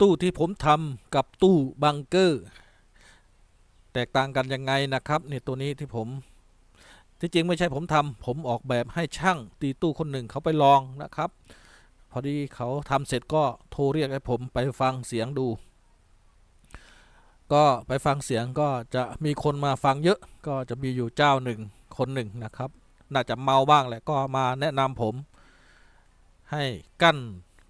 ตู้ที่ผมทำกับตู้บังเกอร์ แตกต่างกันยังไงนะครับนี่ตัวนี้ที่ผมที่จริงไม่ใช่ผมทำผมออกแบบให้ช่างตีตู้คนหนึ่งเขาไปลองนะครับ พอดีเขาทำเสร็จก็โทรเรียกให้ผมไปฟังเสียงดู ก็ไปฟังเสียงก็จะมีคนมาฟังเยอะก็จะมีอยู่เจ้าหนึ่งคนหนึ่งนะครับ น่าจะเมาบ้างแหละก็มาแนะนำผมให้กั้น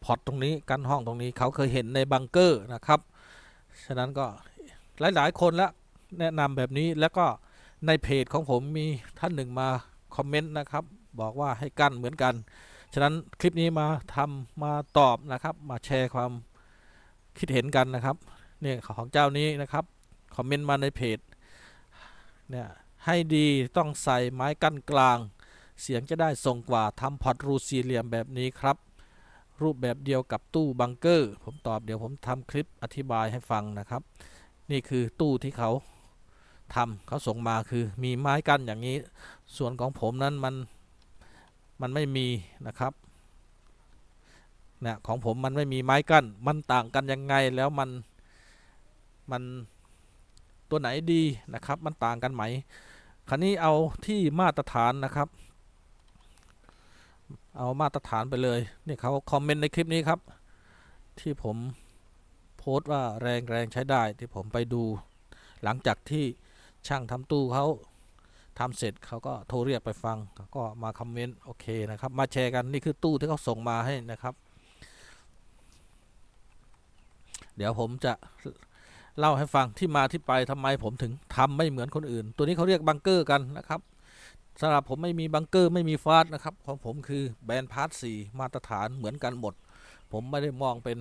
พอตตรงนี้กั้นห้องตรงนี้เขาเคยเห็นในบังเกอร์นะครับ ฉะนั้นก็หลาย ๆ คนแล้วแนะนำแบบนี้แล้วก็ในเพจของผมมีท่านหนึ่งมาคอมเมนต์นะครับบอกว่าให้กั้นเหมือนกัน ฉะนั้นคลิปนี้มาทำมาตอบนะครับมาแชร์ความคิดเห็นกันนะครับเนี่ยของเจ้านี้นะครับคอมเมนต์มาในเพจเนี่ยให้ดีต้องใส่ไม้กั้นกลาง เสียงจะได้ทรงกว่าทำพอร์ตรูสี่เหลี่ยมแบบนี้ครับ รูปแบบเดียวกับตู้บังเกอร์ ผมตอบเดี๋ยวผมทำคลิปอธิบายให้ฟังนะครับ นี่คือตู้ที่เขาทำเขาส่งมาคือมีไม้กั้นอย่างนี้ ส่วนของผมนั้นมันมันไม่มีนะครับเนี่ยของผมมันไม่มีไม้กั้น มันต่างกันยังไงแล้วมันมันตัวไหนดีนะครับ มันต่างกันไหม คราวนี้เอาที่มาตรฐานนะครับ เอามาตรฐานไปเลยนี่เขาคอมเมนต์ในคลิปนี้ครับ ที่ผมโพสต์ว่าแรงแรงใช้ได้ที่ผมไปดู หลังจากที่ช่างทำตู้เขาทำเสร็จเขาก็โทรเรียกไปฟังเขาก็มาคอมเมนต์โอเคนะครับ มาแชร์กันนี่คือตู้ที่เขาส่งมาให้นะครับ เดี๋ยวผมจะเล่าให้ฟังที่มาที่ไปทำไมผมถึงทำไม่เหมือนคนอื่น ตัวนี้เขาเรียกบังเกอร์กันนะครับ สำหรับผมไม่มีบังเกอร์ไม่มีฟาสนะครับ ของผมคือแบรนด์พาร์ทสี่มาตรฐานเหมือนกันหมด ผมไม่ได้มองเป็น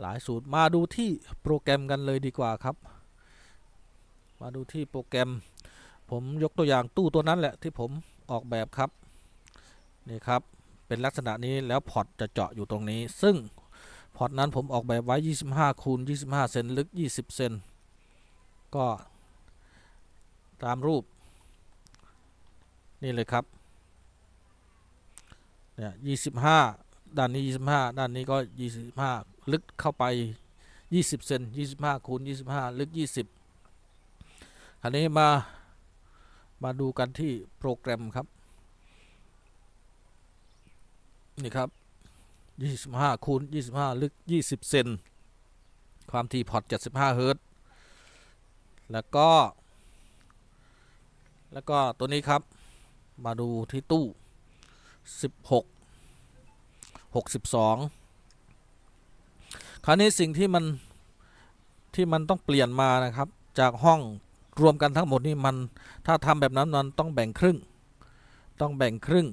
หลายสูตรมาดูที่โปรแกรมกันเลยดีกว่าครับ มาดูที่โปรแกรม ผมยกตัวอย่างตู้ตัวนั้นแหละที่ผมออกแบบครับนี่ครับเป็นลักษณะนี้แล้วพอร์ตจะเจาะอยู่ตรงนี้ ซึ่งพอร์ตนั้นผมออกแบบไว้ 25คูณ25 เซนลึก 20 เซนก็ตามรูป นี่เลยครับเนี่ยยี่สิบห้าด้านนี้ยี่สิบห้าด้านนี้ก็ยี่สิบห้าลึกเข้าไปยี่สิบเซนยี่สิบห้าคูณยี่สิบห้าลึกยี่สิบคราวนี้มามาดูกันที่โปรแกรมครับ นี่ครับยี่สิบห้าคูณยี่สิบห้าลึกยี่สิบเซนความถี่พอร์ตเจ็ดสิบห้าเฮิร์ตแล้วก็ แล้วก็ตัวนี้ครับ มาดูที่ตู้ 16 62 คราวนี้สิ่งที่มันที่มันต้องเปลี่ยนมานะครับ จากห้องรวมกันทั้งหมดนี่มันถ้าทำแบบนั้นมันต้องแบ่งครึ่ง ต้องแบ่งครึ่ง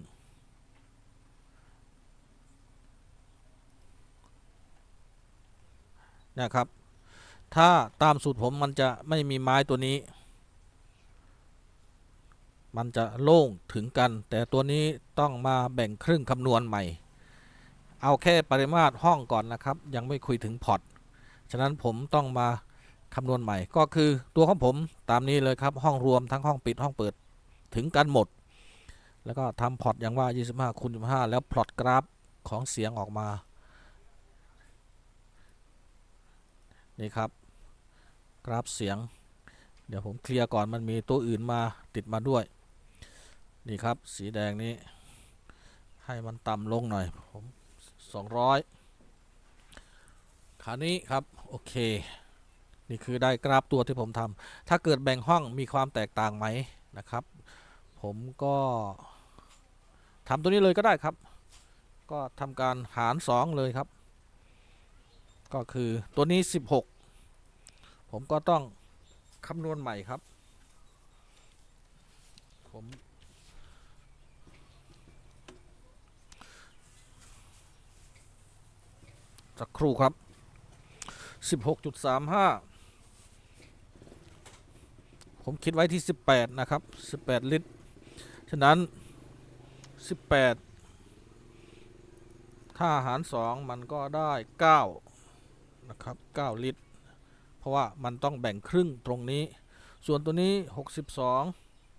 นะครับ ถ้าตามสูตรผมมันจะไม่มีไม้ตัวนี้ มันจะโล่งถึงกัน แต่ตัวนี้ต้องมาแบ่งครึ่งคำนวณใหม่ เอาแค่ปริมาตรห้องก่อนนะครับ ยังไม่คุยถึงพอร์ตฉะนั้นผมต้องมาคำนวณใหม่ ก็คือตัวของผมตามนี้เลยครับ ห้องรวมทั้งห้องปิดห้องเปิดถึงกันหมด แล้วก็ทำพอร์ตอย่างว่า 25คูณ25แล้วพลอตกราฟของเสียงออกมา นี่ครับ กราฟเสียง เดี๋ยวผมเคลียร์ก่อนมันมีตัวอื่นมาติดมาด้วย นี่ครับสีแดงนี้ ให้มันต่ำลงหน่อยผมสองร้อยครานี้ครับ โอเค นี่คือได้กราฟตัวที่ผมทำถ้าเกิดแบ่งห้องมีความแตกต่างไหมนะครับ ผมก็ทำตัวนี้เลยก็ได้ครับ ก็ทำการหาร 2 เลยครับ ก็คือตัวนี้ 16 ผมก็ต้องคำนวณใหม่ครับ ผม สักครู่ครับ 16.35 ผมคิดไว้ที่ 18 นะครับ 18 ลิตร ฉะนั้น 18 ถ้าหาร 2 มันก็ได้ 9 นะครับ 9 ลิตร เพราะว่ามันต้องแบ่งครึ่งตรงนี้ ส่วนตัวนี้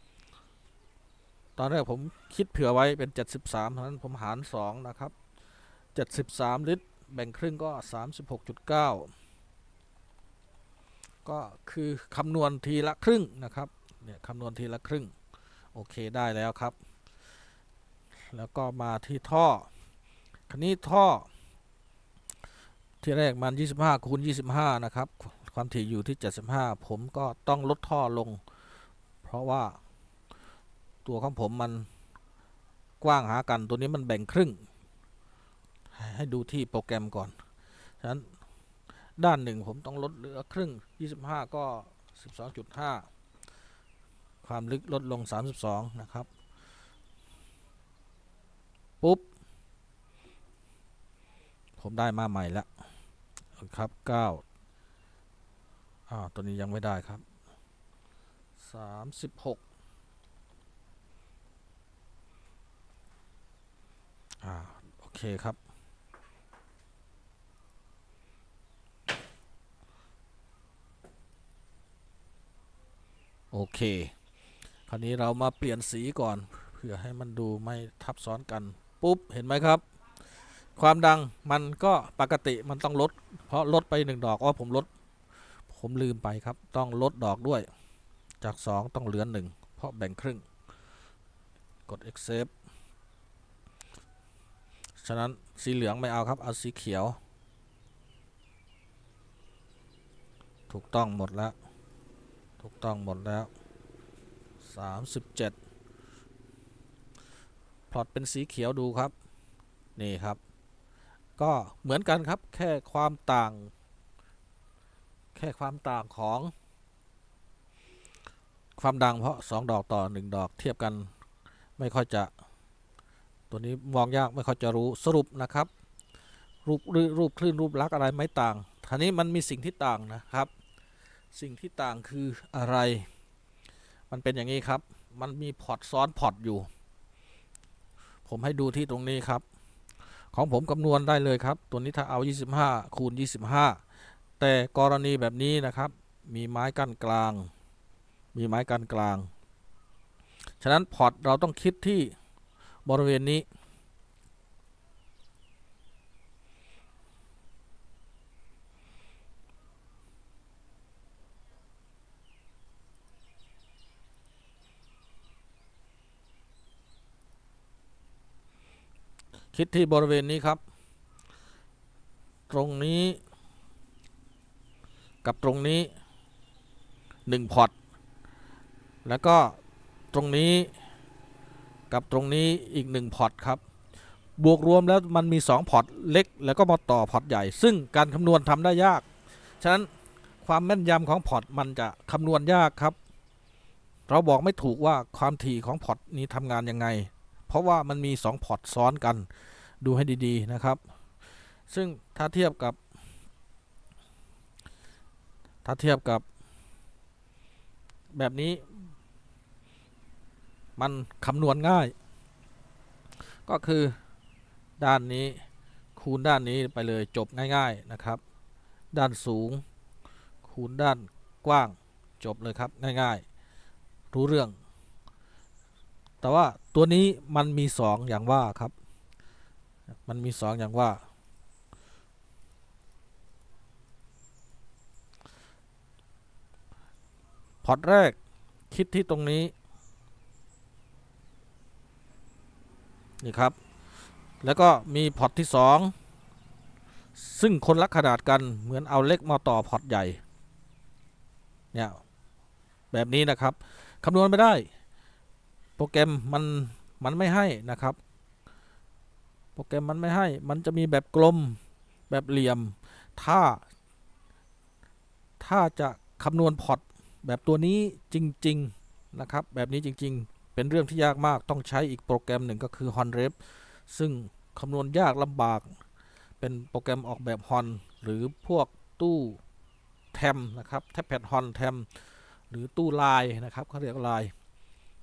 62ตอนแรกผมคิดเผื่อไว้เป็น 73เท่านั้นผมหาร 2 นะครับ 73 ลิตร แบ่งครึ่งก็ 36.9 ก็คือคำนวณทีละครึ่งนะครับเนี่ยคำนวณทีละครึ่ง โอเคได้แล้วครับ แล้วก็มาที่ท่อคันนี้ท่อ ที่แรกมัน 25คูณ25 นะครับ ความถี่อยู่ที่ 75 ผมก็ต้องลดท่อลง เพราะว่าตัวของผมมันกว้างหากันตัวนี้มันแบ่งครึ่ง ให้ดูที่โปรแกรมก่อน ฉะนั้นด้านหนึ่งผมต้องลดเหลือครึ่ง 25 ก็ 12.5 ความลึกลดลง 32 นะครับ ปุ๊บ ผมได้มาใหม่แล้วครับ 9อ่าตัวนี้ยังไม่ได้ครับ 36อ่า โอเคครับ โอเค คราวนี้เรามาเปลี่ยนสีก่อน เพื่อให้มันดูไม่ทับซ้อนกัน ปุ๊บ เห็นไหมครับ ความดังมันก็ปกติมันต้องลด เพราะลดไปหนึ่งดอกอ๋อผมลด ผมลืมไปครับ ต้องลดดอกด้วย จาก 2 ต้องเหลือหนึ่งเพราะแบ่งครึ่ง กด accept ฉะนั้นสีเหลืองไม่เอาครับ เอาสีเขียว ถูกต้องหมดแล้ว ถูกต้องหมดแล้ว 37 พลอตเป็นสีเขียวดูครับ นี่ครับ ก็เหมือนกันครับแค่ความต่าง แค่ความต่างของ ความดังเพราะ 2 ดอกต่อ 1 ดอกเทียบกันไม่ค่อยจะ ตัวนี้มองยากไม่ค่อยจะรู้สรุปนะครับ รูปรูปคลื่นรูปลักษณ์อะไรไม่ต่างทีนี้มันมีสิ่งที่ต่างนะครับ สิ่งที่ต่างคืออะไร มันเป็นอย่างนี้ครับ มันมีพอร์ตซ้อนพอร์ตอยู่ ผมให้ดูที่ตรงนี้ครับ ของผมคำนวณได้เลยครับ ตัวนี้ถ้าเอา 25 คูณ 25 แต่กรณีแบบนี้นะครับ มีไม้กั้นกลาง มีไม้กั้นกลาง ฉะนั้นพอร์ตเราต้องคิดที่บริเวณนี้ คิดที่บริเวณนี้ครับ ตรงนี้ กับตรงนี้หนึ่งพอตแล้วก็ตรงนี้กับตรงนี้อีกหนึ่งพอตครับ บวกรวมแล้วมันมี2พอตเล็ก แล้วก็มาต่อพอตใหญ่ ซึ่งการคำนวณทำได้ยาก ฉะนั้นความแม่นยำของพอตมันจะคำนวณยากครับ เราบอกไม่ถูกว่าความถี่ของพอตนี้ทำงานยังไง เพราะว่ามันมี 2 พอร์ตซ้อนกันดูให้ดีๆนะครับ ซึ่งถ้าเทียบกับ ถ้าเทียบกับแบบนี้ มันคำนวณง่าย ก็คือด้านนี้คูณด้านนี้ไปเลยจบง่าย ๆนะครับ ด้านสูง คูณด้านกว้างจบเลยครับง่าย ๆ รู้เรื่อง แต่ว่าตัวนี้มันมี2อย่างว่าครับ มันมี2อย่างว่า พอร์ตแรกคิดที่ตรงนี้ นี่ครับ แล้วก็มีพอร์ตที่2ซึ่งคนละขนาดกันเหมือนเอาเล็กมาต่อพอร์ตใหญ่ เนี่ย แบบนี้นะครับ คำนวณไม่ได้ โปรแกรมมันมันไม่ให้นะครับ โปรแกรมมันไม่ให้ มันจะมีแบบกลมแบบเหลี่ยม ถ้า ถ้าจะคำนวณพอร์ตแบบตัวนี้จริง ๆ นะครับ แบบนี้จริง ๆ เป็นเรื่องที่ยากมากต้องใช้อีกโปรแกรมหนึ่งก็คือ HonRep ซึ่งคำนวณยากลำบาก เป็นโปรแกรมออกแบบฮอนหรือพวกตู้แทมนะครับแท็บแพดฮอนแทมหรือตู้ลายนะครับเขาเรียกลาย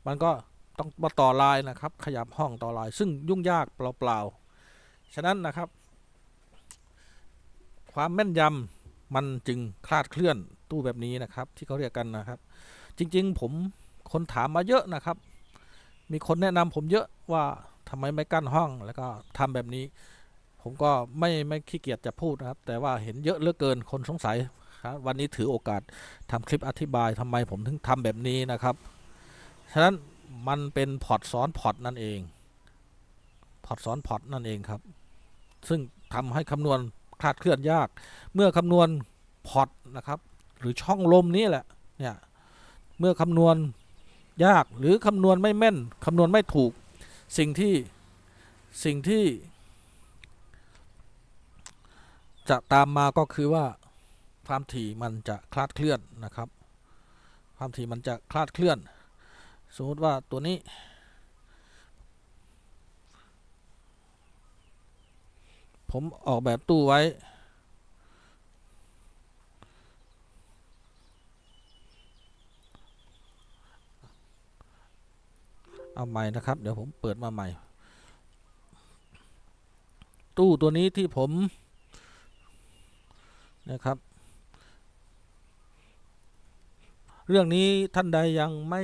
มันก็ ต้องมาต่อลายนะครับ ขยับห้องต่อลาย ซึ่งยุ่งยากเปล่าๆ ฉะนั้นนะครับ ความแม่นยำมันจึงคลาดเคลื่อนตู้แบบนี้นะครับ ที่เขาเรียกกันนะครับ จริงๆ ผมคนถามมาเยอะนะครับ มีคนแนะนำผมเยอะว่าทำไมไม่กั้นห้องแล้วก็ทำแบบนี้ ผมก็ไม่ไม่ขี้เกียจจะพูดนะครับ แต่ว่าเห็นเยอะเหลือเกินคนสงสัยครับวันนี้ถือโอกาสทำคลิปอธิบายทำไมผมถึงทำแบบนี้นะครับ ฉะนั้น มันเป็นพอร์ตซ้อนพอร์ตนั่นเองพอร์ตซ้อนพอร์ตนั่นเองครับ ซึ่งทำให้คำนวณคลาดเคลื่อนยาก เมื่อคำนวณพอร์ตนะครับ หรือช่องลมนี้แหละเนี่ยเมื่อคำนวณยากหรือคำนวณไม่แม่นคำนวณไม่ถูก สิ่งที่สิ่งที่ จะตามมาก็คือว่าความถี่มันจะคลาดเคลื่อนนะครับ ความถี่มันจะคลาดเคลื่อน สมมติว่าตัวนี้ ผมออกแบบตู้ไว้ เอาใหม่นะครับ เดี๋ยวผมเปิดมาใหม่ ตู้ตัวนี้ที่ผมนะครับเรื่องนี้ท่านใดยังไม่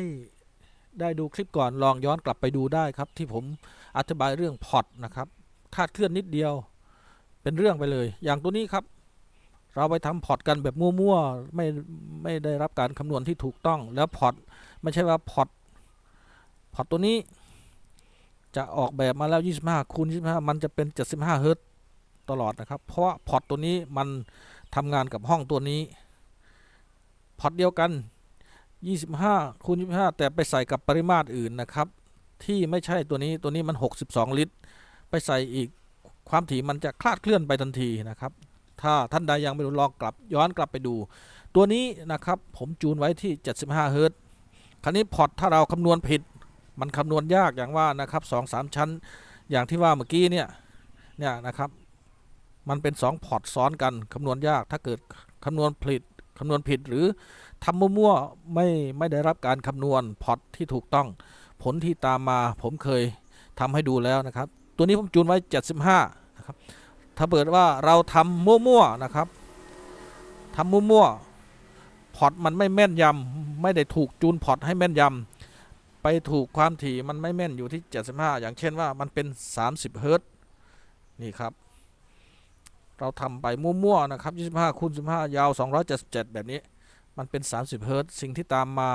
ได้ดูคลิปก่อนลองย้อนกลับไปดูได้ครับ ที่ผมอธิบายเรื่องพอร์ตนะครับคาดเคลื่อนนิดเดียว เป็นเรื่องไปเลย อย่างตัวนี้ครับ เราไปทำพอร์ตกันแบบมั่วๆไม่ไม่ได้รับการคำนวณที่ถูกต้อง แล้วพอร์ตไม่ใช่ว่าพอร์ตพอร์ตตัวนี้ จะออกแบบมาแล้ว 25คูณ25 มันจะเป็น 75เฮิรตซ์ตลอดนะครับ เพราะพอร์ตตัวนี้มันทำงานกับห้องตัวนี้พอร์ตเดียวกัน 25คูณ25 แต่ไปใส่กับปริมาตรอื่นนะครับ ที่ไม่ใช่ตัวนี้ตัวนี้มัน 62 ลิตร ไปใส่อีกความถี่มันจะคลาดเคลื่อนไปทันทีนะครับ ถ้าท่านใดยังไม่รู้ลองกลับย้อนกลับไปดู ตัวนี้นะครับผมจูนไว้ที่ 75เฮิรตซ์คราวนี้พอร์ตถ้าเราคำนวณผิด มันคำนวณยากอย่างว่านะครับสองสามชั้น อย่างที่ว่าเมื่อกี้เนี่ยเนี่ยนะครับ มันเป็น 2 พอร์ตซ้อนกันคำนวณยากถ้าเกิดคำนวณผิดคำนวณผิดหรือ ทำมั่วๆไม่ไม่ได้รับการคำนวณพอตที่ถูกต้อง ผลที่ตามมาผมเคยทำให้ดูแล้วนะครับ ตัวนี้ผมจูนไว้ 75 นะครับ ถ้าเกิดว่าเราทำมั่วๆนะครับทำมั่วๆพอตมันไม่แม่นยำไม่ได้ถูกจูนพอตให้แม่นยำไปถูกความถี่มันไม่แม่นอยู่ที่ 75 อย่างเช่นว่ามันเป็น 30เฮิรตซ์นี่ครับเราทำไปมั่วๆนะครับ 25คูณ15 ยาว 277 แบบนี้ มันเป็น 30 เฮิรตซ์สิ่งที่ตามมา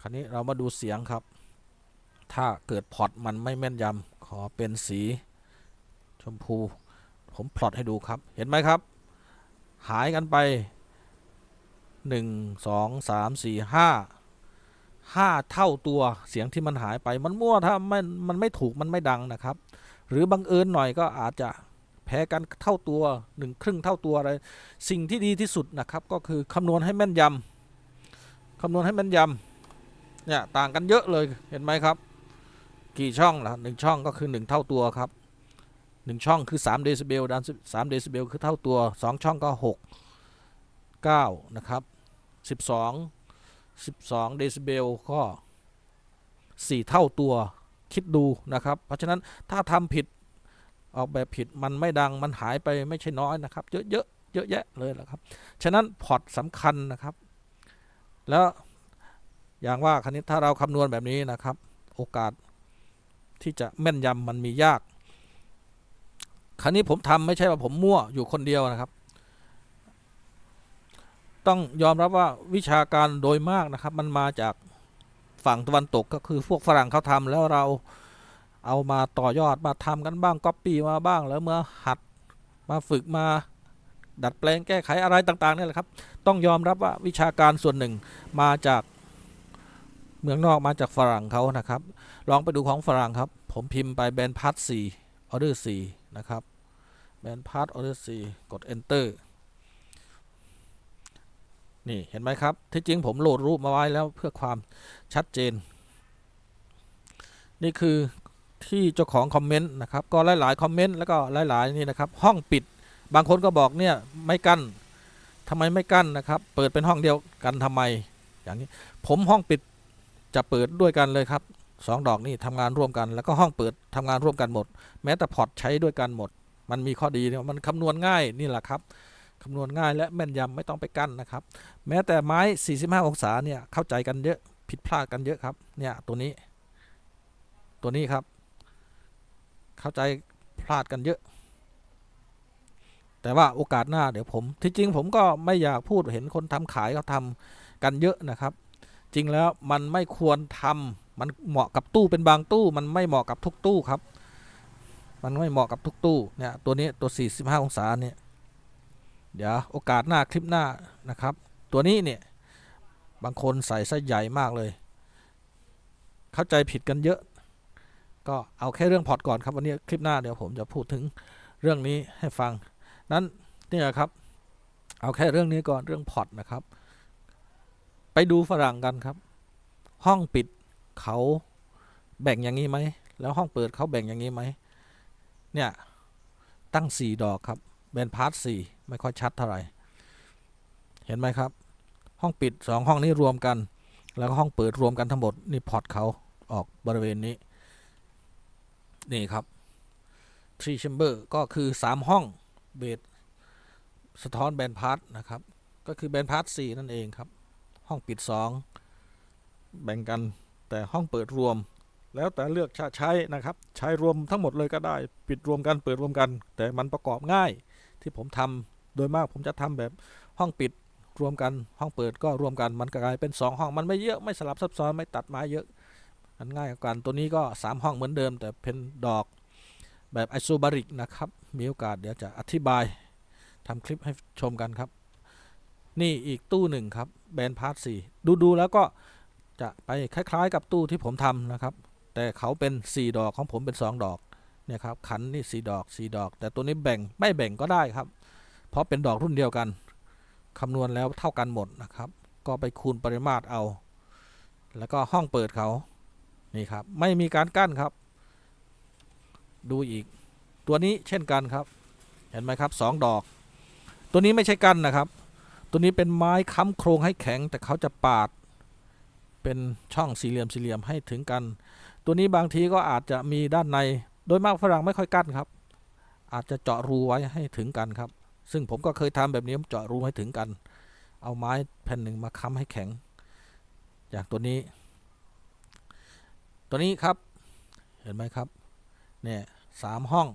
คราวนี้เรามาดูเสียงครับ ถ้าเกิดพอร์ตมันไม่แม่นยำขอเป็นสีชมพู ผมพลอตให้ดูครับ เห็นไหมครับ หายกันไป 1 2 3 4 5ห้าเท่าตัวเสียงที่มันหายไปมันมั่วถ้าไม่มันไม่ถูกมันไม่ดังนะครับ หรือบังเอิญหน่อยก็อาจจะ พ้กันเท่าตัวหนึ่งครึ่งเท่าตัวอะไรสิ่งที่ดีที่สุดนะครับก็คือคำนวณให้แม่นยำคำนวณให้แม่นยำเนี่ยต่างกันเยอะเลยเห็นไหมครับ กี่ช่องล่ะหนึ่งช่องก็คือหนึ่งเท่าตัวครับหนึ่งช่องคือ3เดซิเบลดัน3เดซิเบลคือเท่าตัวสองช่องก็ 6 9 นะครับ 12 12เดซิเบลก็ 4 เท่าตัวคิดดูนะครับ เพราะฉะนั้นถ้าทำผิด ออกแบบผิดมันไม่ดังมันหายไปไม่ใช่น้อยนะครับ เยอะเยอะเยอะแยะเลยละครับ ฉะนั้นพอร์ตสำคัญนะครับ แล้วอย่างว่าคณิตถ้าเราคำนวณแบบนี้นะครับ โอกาสที่จะแม่นยำมันมียาก คราวนี้ผมทำไม่ใช่ว่าผมมั่วอยู่คนเดียวนะครับ ต้องยอมรับว่าวิชาการโดยมากนะครับ มันมาจากฝั่งตะวันตกก็คือพวกฝรั่งเขาทำแล้วเรา เอามาต่อยอดมาทำกันบ้างก๊อปปี้มาบ้างแล้วเมื่อหัดมาฝึกมาดัดแปลงแก้ไขอะไรต่างๆนี่แหละครับ ต้องยอมรับว่าวิชาการส่วนหนึ่งมาจากเมืองนอกมาจากฝรั่งเขานะครับ ลองไปดูของฝรั่งครับ ผมพิมพ์ไปแบนพาร์ทสี่ออเดอร์สี่นะครับแบนพาร์ทออเดอร์สี่กด enter นี่เห็นไหมครับ ที่จริงผมโหลดรูปมาไว้แล้วเพื่อความชัดเจน นี่คือ ที่เจ้าของคอมเมนต์นะครับก็หลายๆคอมเมนต์แล้วก็หลายๆนี่นะครับห้องปิด บางคนก็บอกเนี่ยไม่กั้นทำไมไม่กั้นนะครับ เปิดเป็นห้องเดียวกันทำไม อย่างนี้ผมห้องปิดจะเปิดด้วยกันเลยครับสองดอกนี่ทำงานร่วมกัน แล้วก็ห้องเปิดทำงานร่วมกันหมด แม้แต่พอร์ตใช้ด้วยกันหมด มันมีข้อดีเนี่ยมันคำนวณง่ายนี่แหละครับคำนวณง่ายและแม่นยำไม่ต้องไปกั้นนะครับ แม้แต่ไม้ 45 องศาเนี่ยเข้าใจกันเยอะผิดพลาดกันเยอะครับเนี่ยตัวนี้ ตัวนี้ครับ เข้าใจพลาดกันเยอะ แต่ว่าโอกาสหน้าเดี๋ยวผม ที่จริงผมก็ไม่อยากพูดเห็นคนทำขายเขาทำกันเยอะนะครับ จริงแล้วมันไม่ควรทำมันเหมาะกับตู้เป็นบางตู้ มันไม่เหมาะกับทุกตู้ครับ มันไม่เหมาะกับทุกตู้เนี่ยตัวนี้ตัว 45 องศาเนี่ยเดี๋ยวโอกาสหน้าคลิปหน้านะครับ ตัวนี้เนี่ยบางคนใส่ไส้ใหญ่มากเลย เข้าใจผิดกันเยอะ ก็เอาแค่เรื่องพอร์ตก่อนครับวันนี้คลิปหน้าเดี๋ยวผมจะพูดถึงเรื่องนี้ให้ฟัง นั้นเนี่ยครับ เอาแค่เรื่องนี้ก่อนเรื่องพอร์ตนะครับ ไปดูฝรั่งกันครับ ห้องปิดเขาแบ่งอย่างนี้ไหม แล้วห้องเปิดเขาแบ่งอย่างนี้ไหม เนี่ย ตั้งสี่ดอกครับแบนพาร์ทสี่ไม่ค่อยชัดเท่าไหร่ เห็นไหมครับ ห้องปิดสองห้องนี้รวมกัน แล้วก็ห้องเปิดรวมกันทั้งหมด นี่พอร์ตเขาออกบริเวณนี้ นี่ครับ three chamber ก็คือ 3 ห้องเบสสะท้อนแบนพาร์ทนะครับ ก็คือแบนพาร์ท4นั่นเองครับ ห้องปิด 2 แบ่งกันแต่ห้องเปิดรวม แล้วแต่เลือกใช้นะครับ ใช้รวมทั้งหมดเลยก็ได้ ปิดรวมกันเปิดรวมกัน แต่มันประกอบง่ายที่ผมทำโดยมากผมจะทำแบบห้องปิดรวมกันห้องเปิดก็รวมกันมันกลายเป็น 2 ห้องมันไม่เยอะไม่สลับซับซ้อนไม่ตัดไม้เยอะ มันง่ายกว่ากันตัวนี้ก็ 3 ห้องเหมือนเดิม แต่เป็นดอกแบบไอโซบาริกนะครับ มีโอกาสเดี๋ยวจะอธิบายทำคลิปให้ชมกันครับ นี่อีกตู้หนึ่งครับแบนพาร์ทสี่ดูดูแล้วก็จะไปคล้าย ๆ กับตู้ที่ผมทำนะครับ แต่เขาเป็น 4 ดอกของผมเป็น 2 ดอกเนี่ยครับขันนี่4ดอก4ดอก แต่ตัวนี้แบ่งไม่แบ่งก็ได้ครับ เพราะเป็นดอกรุ่นเดียวกันคำนวณแล้วเท่ากันหมดนะครับ ก็ไปคูณปริมาตรเอา แล้วก็ห้องเปิดเขา นี่ครับไม่มีการกั้นครับ ดูอีก ตัวนี้เช่นกันครับ เห็นไหมครับสองดอก ตัวนี้ไม่ใช่กั้นนะครับ ตัวนี้เป็นไม้ค้ำโครงให้แข็ง แต่เขาจะปาด เป็นช่องสี่เหลี่ยมสี่เหลี่ยมให้ถึงกัน ตัวนี้บางทีก็อาจจะมีด้านใน โดยมากฝรั่งไม่ค่อยกั้นครับ อาจจะเจาะรูไว้ให้ถึงกันครับ ซึ่งผมก็เคยทำแบบนี้เจาะรูให้ถึงกัน เอาไม้แผ่นหนึ่งมาค้ำให้แข็ง อย่างตัวนี้ ตัวนี้ครับ เห็นไหมครับ เนี่ยสามห้อง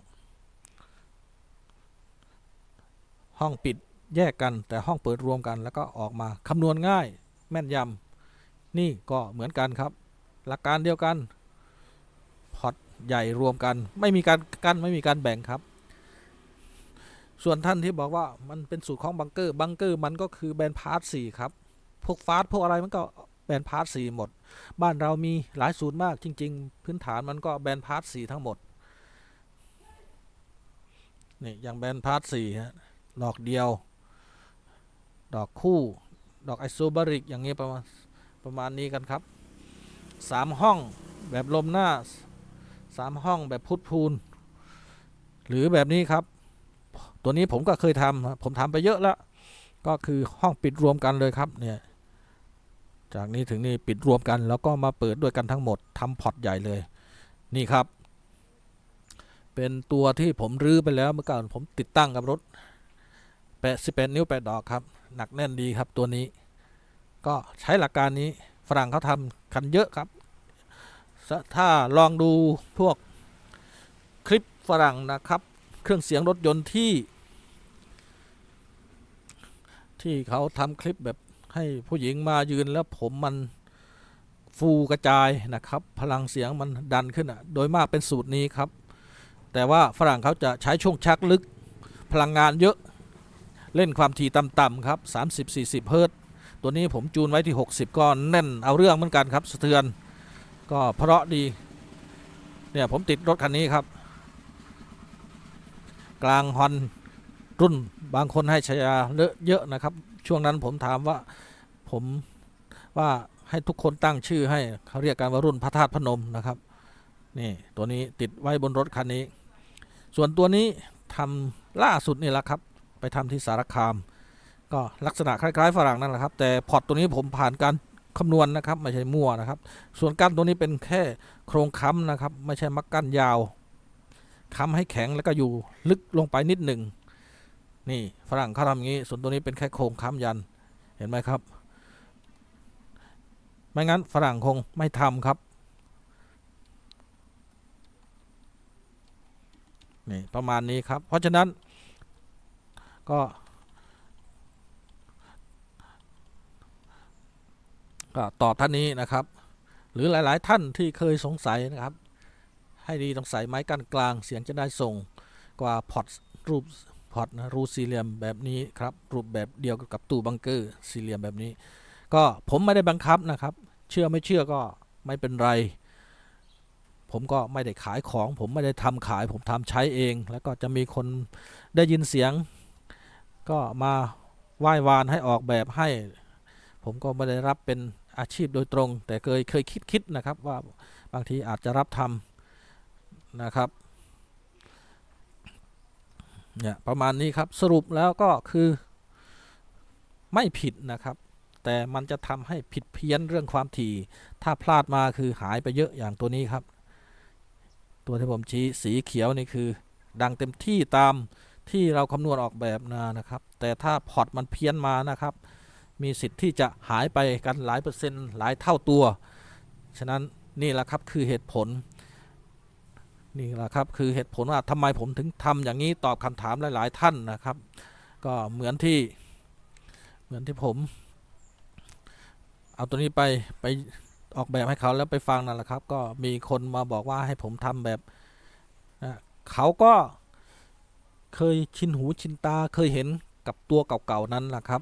ห้องปิดแยกกันแต่ห้องเปิดรวมกัน แล้วก็ออกมาคำนวณง่ายแม่นยำนี่ก็เหมือนกันครับ หลักการเดียวกันพอตใหญ่รวมกัน ไม่มีการกั้นไม่มีการแบ่งครับ ส่วนท่านที่บอกว่ามันเป็นสูตรของบังเกอร์บังเกอร์มันก็คือแบนพาร์ทสี่ครับ พวกฟาส์พวกอะไรมันก็ แบนพาร์ทสี่หมด บ้านเรามีหลายสูตรมากจริง ๆ พื้นฐานมันก็แบนพาร์ทสี่ทั้งหมดนี่อย่างแบนพาร์ทสี่ฮะดอกเดียว ดอกคู่ ดอกไอโซบาริกอย่างนี้ยประมาณประมาณนี้กันครับสามห้องแบบลมหน้าสามห้องแบบพุทธพูน หรือแบบนี้ครับ ตัวนี้ผมก็เคยทำผมทำไปเยอะแล้ว ก็คือห้องปิดรวมกันเลยครับเนี่ย จากนี้ถึงนี่ปิดรวมกันแล้วก็มาเปิดด้วยกันทั้งหมดทำพอร์ตใหญ่เลย นี่ครับ เป็นตัวที่ผมรื้อไปแล้วเมื่อก่อนผมติดตั้งกับรถแปดสิบแปดนิ้วแปดดอกครับ หนักแน่นดีครับตัวนี้ ก็ใช้หลักการนี้ฝรั่งเขาทำกันเยอะครับ ถ้าลองดูพวกคลิปฝรั่งนะครับ เครื่องเสียงรถยนต์ที่ ที่เขาทำคลิปแบบ ให้ผู้หญิงมายืนแล้วผมมันฟูกระจายนะครับ พลังเสียงมันดันขึ้นอะโดยมากเป็นสูตรนี้ครับ แต่ว่าฝรั่งเขาจะใช้ช่วงชักลึกพลังงานเยอะเล่นความถี่ต่ำๆครับ30-40 เฮิรตซ์ตัวนี้ผมจูนไว้ที่ 60 ก็แน่นเอาเรื่องเหมือนกันครับ สะเทือน ก็เพราะดี เนี่ยผมติดรถคันนี้ครับ กลางฮอนรุ่นบางคนให้ชายาเลอะเยอะนะครับ ช่วงนั้นผมถามว่า ผมว่าให้ทุกคนตั้งชื่อให้เขาเรียกกันว่ารุ่นพระธาตุพนมนะครับนี่ตัวนี้ติดไว้บนรถคันนี้ ส่วนตัวนี้ทำล่าสุดนี่แหละครับ ไปทำที่สารคาม ก็ลักษณะคล้าย ๆ ฝรั่งนั่นแหละครับ แต่พอร์ตตัวนี้ผมผ่านการคำนวณนะครับ ไม่ใช่มั่วนะครับ ส่วนกั้นตัวนี้เป็นแค่โครงค้ำนะครับ ไม่ใช่มักกั้นยาวค้ำให้แข็งแล้วก็อยู่ลึกลงไปนิดหนึ่งนี่ฝรั่งเขาทำอย่างนี้ ส่วนตัวนี้เป็นแค่โครงค้ำยันเห็นไหมครับ ไม่งั้นฝรั่งคงไม่ทำครับนี่ประมาณนี้ครับ เพราะฉะนั้นก็ ก็ตอบท่านนี้นะครับ หรือหลาย ๆ ท่านที่เคยสงสัยนะครับ ให้ดีต้องใส่ไม้กันกลางเสียงจะได้ส่งกว่าพอตรูปพอตนะรูปสี่เหลี่ยมแบบนี้ครับ รูปแบบเดียวกับตู้บังเกอร์สี่เหลี่ยมแบบนี้ ก็ผมไม่ได้บังคับนะครับ เชื่อไม่เชื่อก็ไม่เป็นไร ผมก็ไม่ได้ขายของ ผมไม่ได้ทำขาย ผมทำใช้เอง แล้วก็จะมีคนได้ยินเสียง ก็มาไหว้วานให้ออกแบบให้ ผมก็ไม่ได้รับเป็นอาชีพโดยตรง แต่เคยเคยคิดคิดนะครับ ว่าบางทีอาจจะรับทำนะครับเนี่ยประมาณนี้ครับสรุปแล้วก็คือไม่ผิดนะครับ แต่มันจะทำให้ผิดเพี้ยนเรื่องความถี่ ถ้าพลาดมาคือหายไปเยอะอย่างตัวนี้ครับ ตัวที่ผมชี้สีเขียวนี่คือ ดังเต็มที่ตามที่เราคำนวณออกแบบมานะครับ แต่ถ้าพอร์ตมันเพี้ยนมานะครับ มีสิทธิ์ที่จะหายไปกันหลายเปอร์เซ็นต์หลายเท่าตัว ฉะนั้นนี่แหละครับคือเหตุผลนี่แหละครับคือเหตุผลว่าทำไมผมถึงทำอย่างนี้ตอบคำถามหลาย ๆ ท่านนะครับ ก็เหมือนที่เหมือนที่ผม เอาตัวนี้ไปไปออกแบบให้เขาแล้วไปฟังนั่นแหละครับ ก็มีคนมาบอกว่าให้ผมทำแบบนะเขาก็เคยชินหูชินตาเคยเห็นกับตัวเก่าๆนั้นแหละครับ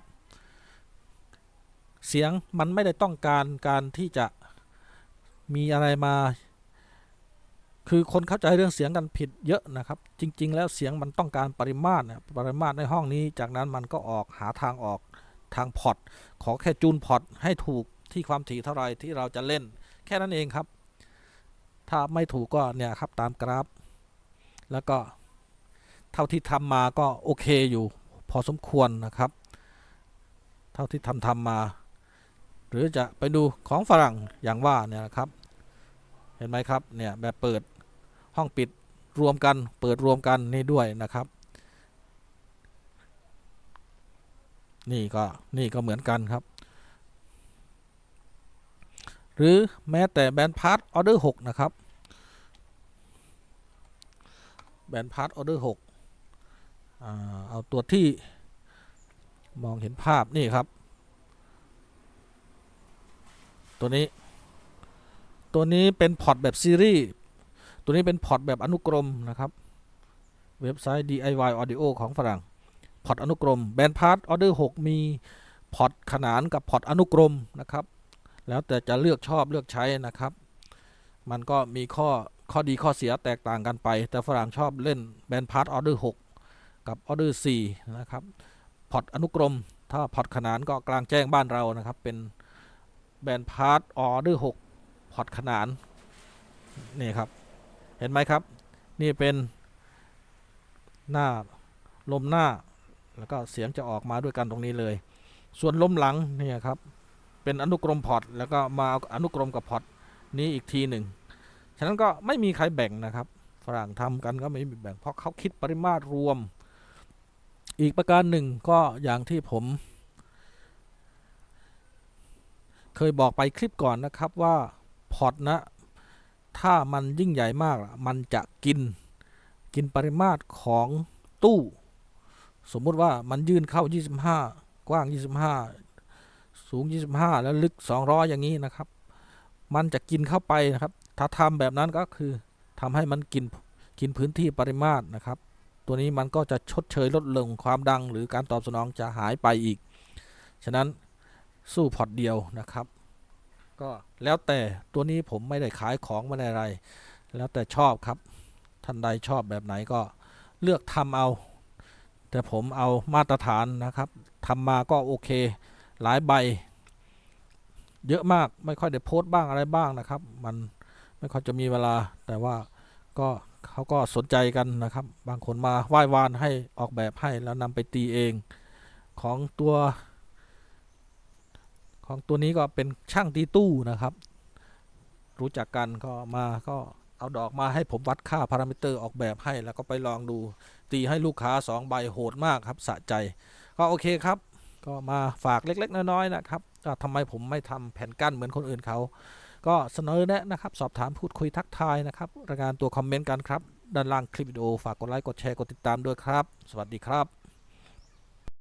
เสียงมันไม่ได้ต้องการการที่จะมีอะไรมา คือคนเข้าใจเรื่องเสียงกันผิดเยอะนะครับ จริง ๆ แล้วเสียงมันต้องการปริมาตรนะปริมาตรในห้องนี้จากนั้นมันก็ออกหาทางออก ทางพอร์ตขอแค่จูนพอร์ตให้ถูกที่ความถี่เท่าไรที่เราจะเล่น แค่นั้นเองครับ ถ้าไม่ถูกก็เนี่ยครับตามกราฟ แล้วก็เท่าที่ทำมาก็โอเคอยู่ พอสมควรนะครับ เท่าที่ทำทำมา หรือจะไปดูของฝรั่งอย่างว่าเนี่ยนะครับ เห็นไหมครับเนี่ยแบบเปิดห้องปิดรวมกันเปิดรวมกันนี่ด้วยนะครับ นี่ก็นี่ก็เหมือนกันครับ หรือแม้แต่แบนพาร์ตออเดอร์6นะครับ แบนพาร์ตออเดอร์6อ่าเอาตัวที่มองเห็นภาพนี่ครับ ตัวนี้ ตัวนี้เป็นพอร์ตแบบซีรีส์ตัวนี้เป็นพอร์ตแบบอนุกรมนะครับ เว็บไซต์ DIY Audio ของฝรั่ง พอร์ตอนุกรมแบนพาร์ตออเดอร์6มีพอร์ตขนานกับพอร์ตอนุกรมนะครับ แล้วแต่จะเลือกชอบเลือกใช้นะครับ มันก็มีข้อข้อดีข้อเสียแตกต่างกันไป แต่ฝรั่งชอบเล่นแบนพาร์ตออเดอร์6กับออเดอร์4นะครับพอร์ตอนุกรม ถ้าพอร์ตขนานก็กลางแจ้งบ้านเรานะครับ เป็นแบนพาร์ตออเดอร์6พอร์ตขนานนี่ครับ เห็นไหมครับ นี่เป็นหน้าลมหน้า แล้วก็เสียงจะออกมาด้วยกันตรงนี้เลย ส่วนล้มหลังเนี่ยครับเป็นอนุกรมพอร์ตแล้วก็มาเอาอนุกรมกับพอร์ตนี้อีกทีหนึ่งฉะนั้นก็ไม่มีใครแบ่งนะครับฝรั่งทำกันก็ไม่มีแบ่งเพราะเขาคิดปริมาตรรวม อีกประการหนึ่งก็อย่างที่ผม เคยบอกไปคลิปก่อนนะครับว่าพอร์ตนะถ้ามันยิ่งใหญ่มาก มันจะกินกินปริมาตรของตู้ สมมุติว่ามันยื่นเข้า 25 กว้าง 25 สูง 25 แล้วลึก 200 อย่างนี้นะครับ มันจะกินเข้าไปนะครับ ถ้าทำแบบนั้นก็คือทำให้มันกินกินพื้นที่ปริมาตรนะครับ ตัวนี้มันก็จะชดเชยลดลงความดัง หรือการตอบสนองจะหายไปอีก ฉะนั้นสู้พอร์ตเดียวนะครับ ก็แล้วแต่ตัวนี้ผมไม่ได้ขายของไม่ได้อะไร แล้วแต่ชอบครับ ท่านใดชอบแบบไหนก็เลือกทำเอา แต่ผมเอามาตรฐานนะครับทำมาก็โอเค หลายใบ เยอะมากไม่ค่อยได้โพสต์บ้างอะไรบ้างนะครับ มันไม่ค่อยจะมีเวลา แต่ว่าก็เขาก็สนใจกันนะครับ บางคนมาไหว้วานให้ออกแบบให้แล้วนำไปตีเองของตัว ของตัวนี้ก็เป็นช่างตีตู้นะครับ รู้จักกันก็มาก็ เอาดอกมาให้ผมวัดค่าพารามิเตอร์ออกแบบให้ แล้วก็ไปลองดู ตีให้ลูกค้า 2 ใบโหดมากครับสะใจ ก็โอเคครับ ก็มาฝากเล็ก ๆ น้อย ๆ นะครับทำไมผมไม่ทำแผ่นกั้นเหมือนคนอื่นเขา ก็เสนอแนะนะครับ สอบถามพูดคุยทักทายนะครับรายงานตัวคอมเมนต์กันครับ ด้านล่างคลิปวิดีโอฝากกดไลค์กดแชร์กดติดตามด้วยครับ สวัสดีครับ